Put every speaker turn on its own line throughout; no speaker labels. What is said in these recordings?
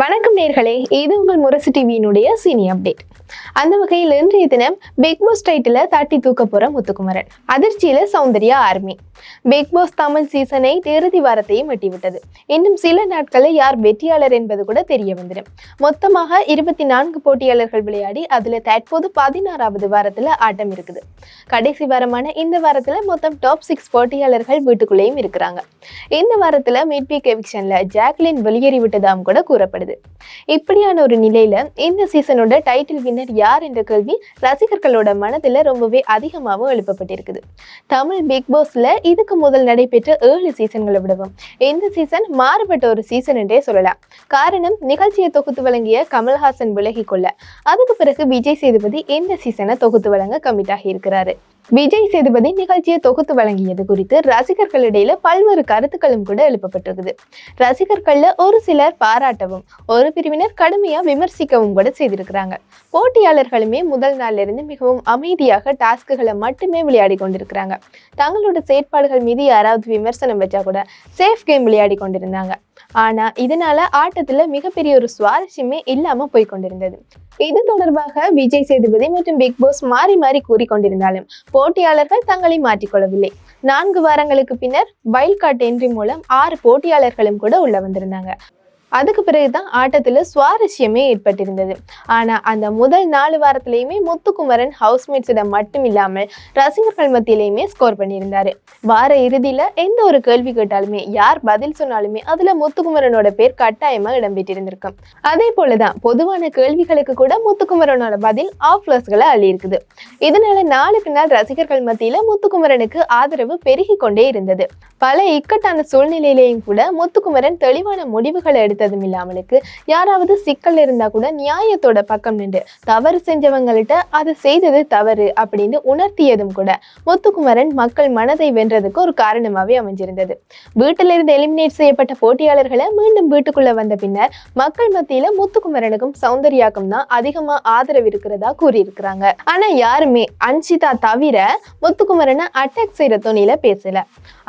வணக்கம் நேர்களே இது உங்கள் முரசு டிவியினுடைய சீனி அப்டேட். அந்த வகையில் இன்றைய தினம் பிக் பாஸ் தட்டி தூக்க போற முத்துக்குமரன். அதிர்ச்சியில Soundarya army. Bigg Boss Tamil சீசனை இறுதி வாரத்தையும் எட்டிவிட்டது. இன்னும் சில நாட்களில் யார் வெற்றியாளர் என்பது கூட தெரிய வந்துடும். மொத்தமாக இருபத்தி நான்கு போட்டியாளர்கள் விளையாடி அதில் தற்போது பதினாறாவது வாரத்துல ஆட்டம் இருக்குது. கடைசி வாரமான இந்த வாரத்துல மொத்தம் டாப் சிக்ஸ் போட்டியாளர்கள் வீட்டுக்குள்ளேயும் இருக்கிறாங்க. இந்த வாரத்துல மிட் வீக் எவிக்ஷன்ல ஜாக்லின் வெளியேறி விட்டதாம் கூட கூறப்படுது. இப்படியான ஒரு நிலையில இந்த சீசனோட டைட்டில் கலைஞர் யார் என்ற கேள்வி ரசிகர்களோட மனதுல ரொம்பவே அதிகமாகவும் எழுப்பப்பட்டிருக்குது. தமிழ் பிக் பாஸ்ல இதுக்கு முதல் நடைபெற்ற ஏழு சீசன்களை விடவும் இந்த சீசன் மாறுபட்ட ஒரு சீசன் என்றே சொல்லலாம். காரணம் நிகழ்ச்சியை தொகுத்து வழங்கிய கமல்ஹாசன் விலகி கொள்ள அதுக்கு பிறகு விஜய் சேதுபதி இந்த சீசனை தொகுத்து வழங்க கமிட் ஆகி இருக்கிறாரு விஜய் சேதுபதி நிகழ்ச்சியை தொகுத்து வழங்கியது குறித்து ரசிகர்களிடையில பல்வேறு கருத்துக்களும் கூட எழுப்பப்பட்டிருக்குது. ரசிகர்கள்ல ஒரு சிலர் பாராட்டவும் ஒரு பிரிவினர் கடுமையா விமர்சிக்கவும் கூட செய்திருக்கிறாங்க. போட்டியாளர்களுமே முதல் நாள்ல இருந்து மிகவும் அமைதியாக டாஸ்க்குகளை மட்டுமே விளையாடி கொண்டிருக்கிறாங்க. தங்களோட செயற்பாடுகள் மீது யாராவது விமர்சனம் வச்சா கூட சேஃப் கேம் விளையாடி கொண்டிருந்தாங்க. ஆனா இதனால ஆட்டத்துல மிகப்பெரிய ஒரு சுவாரஸ்யமே இல்லாம போய் கொண்டிருந்தது. இது தொடர்பாக விஜய் சேதுபதி மற்றும் பிக் பாஸ் மாறி மாறி கூறிக்கொண்டிருந்தாலும் போட்டியாளர்கள் தங்களை மாற்றிக்கொள்ளவில்லை. நான்கு வாரங்களுக்கு பின்னர் வைல்ட் கார்டு என்ட்ரி மூலம் ஆறு போட்டியாளர்களும் கூட உள்ள வந்திருந்தாங்க. அதுக்கு பிறகுதான் ஆட்டத்தில் சுவாரஸ்யமே ஏற்பட்டிருந்தது. ஆனா அந்த முதல் நாலு வாரத்திலையுமே முத்துக்குமரன் ஹவுஸ்மேட்ஸிடம் மட்டும் இல்லாமல் ரசிகர்கள் மத்தியிலையுமே ஸ்கோர் பண்ணியிருந்தாரு. வார இறுதியில எந்த ஒரு கேள்வி கேட்டாலுமே யார் பதில் சொன்னாலுமே அதுல முத்துக்குமரனோட பேர் கட்டாயமாக இடம்பெற்றிருந்திருக்கும் அதே போலதான் பொதுவான கேள்விகளுக்கு கூட முத்துக்குமரனோட பதில் ஆஃப்லர்ஸ்களை அள்ளியிருக்குது. இதனால நாளுக்கு நாள் ரசிகர்கள் மத்தியில முத்துக்குமரனுக்கு ஆதரவு பெருகி கொண்டே இருந்தது. பல இக்கட்டான சூழ்நிலையிலேயும் கூட முத்துக்குமரன் தெளிவான முடிவுகளை எடுத்து எடுத்ததும் இல்லாமலுக்கு யாராவது சிக்கல் இருந்தா கூட நியாயத்தோட பக்கம் நின்று தவறு செஞ்சவங்கள்ட்ட அது செய்தது தவறு அப்படின்னு உணர்த்தியதும் கூட முத்துக்குமரன் மக்கள் மனதை வென்றதுக்கு ஒரு காரணமாகவே அமைஞ்சிருந்தது. வீட்டிலிருந்து எலிமினேட் செய்யப்பட்ட போட்டியாளர்களை மீண்டும் வீட்டுக்குள்ள வந்த பின்னர் மக்கள் மத்தியில முத்துக்குமரனுக்கும் சௌந்தர்யாக்கும் தான் அதிகமா ஆதரவு இருக்கிறதா கூறியிருக்கிறாங்க. ஆனா யாருமே அன்சிதா தவிர முத்துக்குமரனை அட்டாக் செய்கிற துணியில பேசல.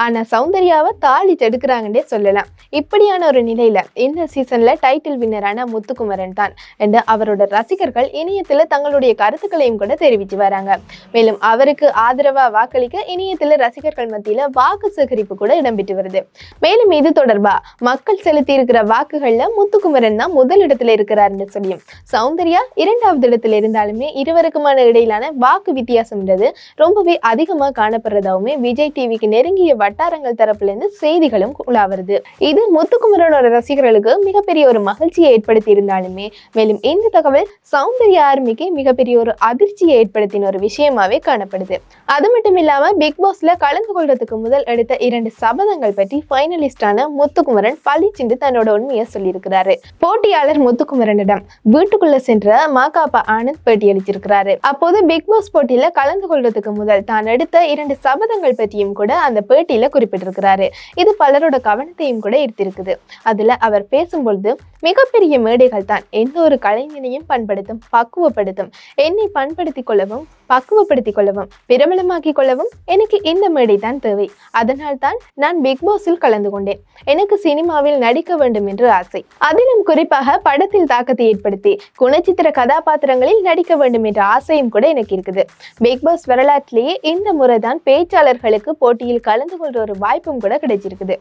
ஆனா சௌந்தர்யாவை தாளி தடுக்கிறாங்கன்னே சொல்லலாம். இப்படியான ஒரு நிலையில இந்த கடந்த சீசன்ல டைட்டில் வின்னரான முத்துக்குமரன் தான். என்று அவரோட ரசிகர்கள் இணையத்தில் தங்களுடைய கருத்துக்களையும் கூட தெரிவித்து வராங்க. மேலும் அவருக்கு ஆதரவா வாக்களிக்க இணையத்தில் ரசிகர்கள் மத்தியில வாக்கு சேகரிப்பு கூட இடம்பெற்று வருது. மேலும் இது தொடர்பா மக்கள் செலுத்தி இருக்கிற வாக்குகள்ல முத்துக்குமரன் தான் முதல் இடத்துல இருக்கிறாருன்னு சொல்லியும். சௌந்தர்யா இரண்டாவது இடத்துல இருந்தாலுமே இருவருக்குமான இடையிலான வாக்கு வித்தியாசம்ன்றது ரொம்பவே அதிகமா காணப்படுறதாவுமே விஜய் டிவிக்கு நெருங்கிய வட்டாரங்கள் தரப்புல இருந்து செய்திகளும் உலா வருது. இது முத்துக்குமரனோட ரசிகர்களுக்கு மிகப்பெரிய ஒரு மகிழ்ச்சியை ஏற்படுத்தி இருந்தாலுமே மேலும் இந்த தகவல் சௌந்தர்யா ஆர்மிக்கு மிகப்பெரிய ஒரு அதிர்ச்சியை ஏற்படுத்தின ஒரு விஷயமாவே காணப்படுது. அது மட்டும் இல்லாம பிக் பாஸ்ல கலந்து கொள்றதுக்கு முதல் எடுத்த இரண்டு சபதங்கள் பற்றி ஃபைனலிஸ்டான முத்துக்குமரன் பழிச்சிண்டு தன்னோட உண்மையை சொல்லியிருக்கிறாரு. போட்டியாளர் முத்துக்குமரனிடம் வீட்டுக்குள்ள சென்ற மாகாப்பா ஆனந்த் பேட்டியளித்திருக்கிறாரு அப்போது பிக் பாஸ் போட்டியில கலந்து கொள்றதுக்கு முதல் தான் எடுத்த இரண்டு சபதங்கள் பற்றியும் கூட அந்த பேட்டியில குறிப்பிட்டிருக்கிறாரு. இது பலரோட கவனத்தையும் கூட ஈர்த்திருக்குது. அதுல அவர் பேசும்பொழுது மிகப்பெரிய மேடைகள் தான் எந்த ஒரு கலைஞனையும் பண்படுத்தும் பக்குவப்படுத்தும். என்னை பண்படுத்திக் கொள்ளவும் பக்குவப்படுத்திக் கொள்ளவும் பிரபலமாக்கிக் கொள்ளவும் எனக்கு இந்த மேடை தான் தேவை. அதனால் தான் நான் பிக் பாஸில் கலந்து கொண்டேன். எனக்கு சினிமாவில் நடிக்க வேண்டும் என்று ஆசை. அதிலும் குறிப்பாக படத்தில் தாக்கத்தை ஏற்படுத்தி குணச்சித்திர கதாபாத்திரங்களில் நடிக்க வேண்டும் என்ற ஆசையும் கூட எனக்கு இருக்குது. பிக் பாஸ் வரலாற்றிலேயே இந்த முறை தான் பேச்சாளர்களுக்கு போட்டியில் கலந்து கொள்ற ஒரு வாய்ப்பும் கூட கிடைச்சிருக்குது.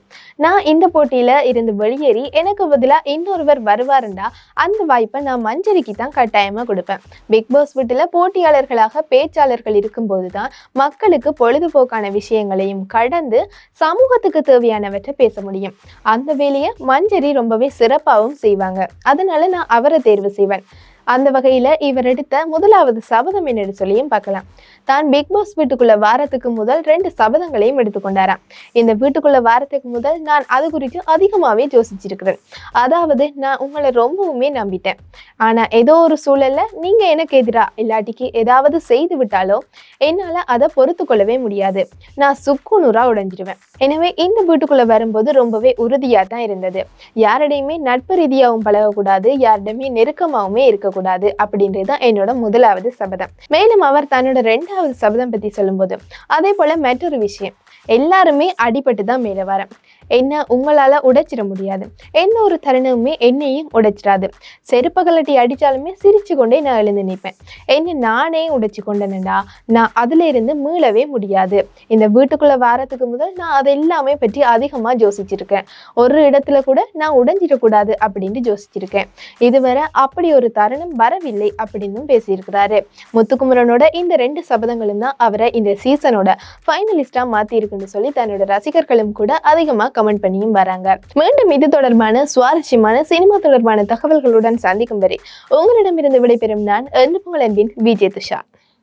நான் இந்த போட்டியில இருந்து வெளியேறி எனக்கு பதிலாக இன்னொருவர் வருவாருண்டா? அந்த வாய்ப்பை நான் மஞ்சரிக்கு தான் கட்டாயமாக கொடுப்பேன். பிக் பாஸ் வீட்டுல போட்டியாளர்களாக பேச்சாளர்கள் இருக்கும்போது தான் மக்களுக்கு பொழுதுபோக்கான விஷயங்களையும் கடந்து சமூகத்துக்கு தேவையானவற்றை பேச முடியும். அந்த வேலையை மஞ்சரி ரொம்பவே சிறப்பாகவும் செய்வாங்க. அதனால நான் அவரை தேர்வு செய்வேன். அந்த வகையில் இவர் எடுத்த முதலாவது சபதம் என்னென்னு சொல்லியும் பார்க்கலாம். தான் பிக் பாஸ் வீட்டுக்குள்ள வாரத்துக்கு முதல் ரெண்டு சபதங்களையும் எடுத்துக்கொண்டாராம். இந்த வீட்டுக்குள்ள வாரத்துக்கு முதல் நான் அது குறித்து அதிகமாகவே யோசிச்சிருக்கிறேன். அதாவது நான் உங்களை ரொம்பவுமே நம்பிட்டேன். ஆனால் ஏதோ ஒரு சூழல்ல நீங்கள் எனக்கு எதிராக இல்லாட்டிக்கு ஏதாவது செய்து விட்டாலோ என்னால் அதை பொறுத்து கொள்ளவே முடியாது. நான் சுக்குநூறா உடைஞ்சிடுவேன் எனவே இந்த வீட்டுக்குள்ள வரும்போது ரொம்பவே உறுதியாக தான் இருந்தது. யாரிடையுமே நட்பு ரீதியாகவும் பழகக்கூடாது யாரிடமே நெருக்கமாகவுமே இருக்கக்கூடாது. அப்படின்றது தான் என்னோட முதலாவது சபதம். மேலும் அவர் தன்னோட ரெண்டாவது சபதம் பத்தி சொல்லும்போது அதே போல மற்றொரு விஷயம் எல்லாருமே அடிபட்டு தான் மேலே வரேன் என்ன உங்களால் உடைச்சிட முடியாது. எந்த ஒரு தருணமுமே என்னையும் உடைச்சிடாது. செருப்பகலட்டி கலட்டி அடிச்சாலுமே சிரிச்சு கொண்டே நான் எழுந்து நிற்பேன். என்ன நானே உடைச்சி கொண்டேனடா. நான் அதுல இருந்து மீளவே முடியாது. இந்த வீட்டுக்குள்ளே வாரத்துக்கு முதல் நான் அது எல்லாமே பற்றி அதிகமாக யோசிச்சிருக்கேன். ஒரு இடத்துல கூட நான் உடைஞ்சிடக்கூடாது அப்படின்ட்டு யோசிச்சிருக்கேன். இதுவரை அப்படி ஒரு தருணம் வரவில்லை அப்படின்னு பேசியிருக்கிறாரு. முத்துக்குமரனோட இந்த ரெண்டு சபதங்களும் தான் அவரை இந்த சீசனோட ஃபைனலிஸ்டாக மாற்றியிருக்குன்னு சொல்லி தன்னோட ரசிகர்களும் கூட அதிகமாக கமெண்ட் பண்ணியும் வராங்க. மீண்டும் இது தொடர்பான சுவாரஸ்யமான சினிமா தொடர்பான தகவல்களுடன் சந்திக்கும் வரை உங்களிடமிருந்து விடைபெறும் நான் என்று உங்கள் அன்பின் விஜய் துஷா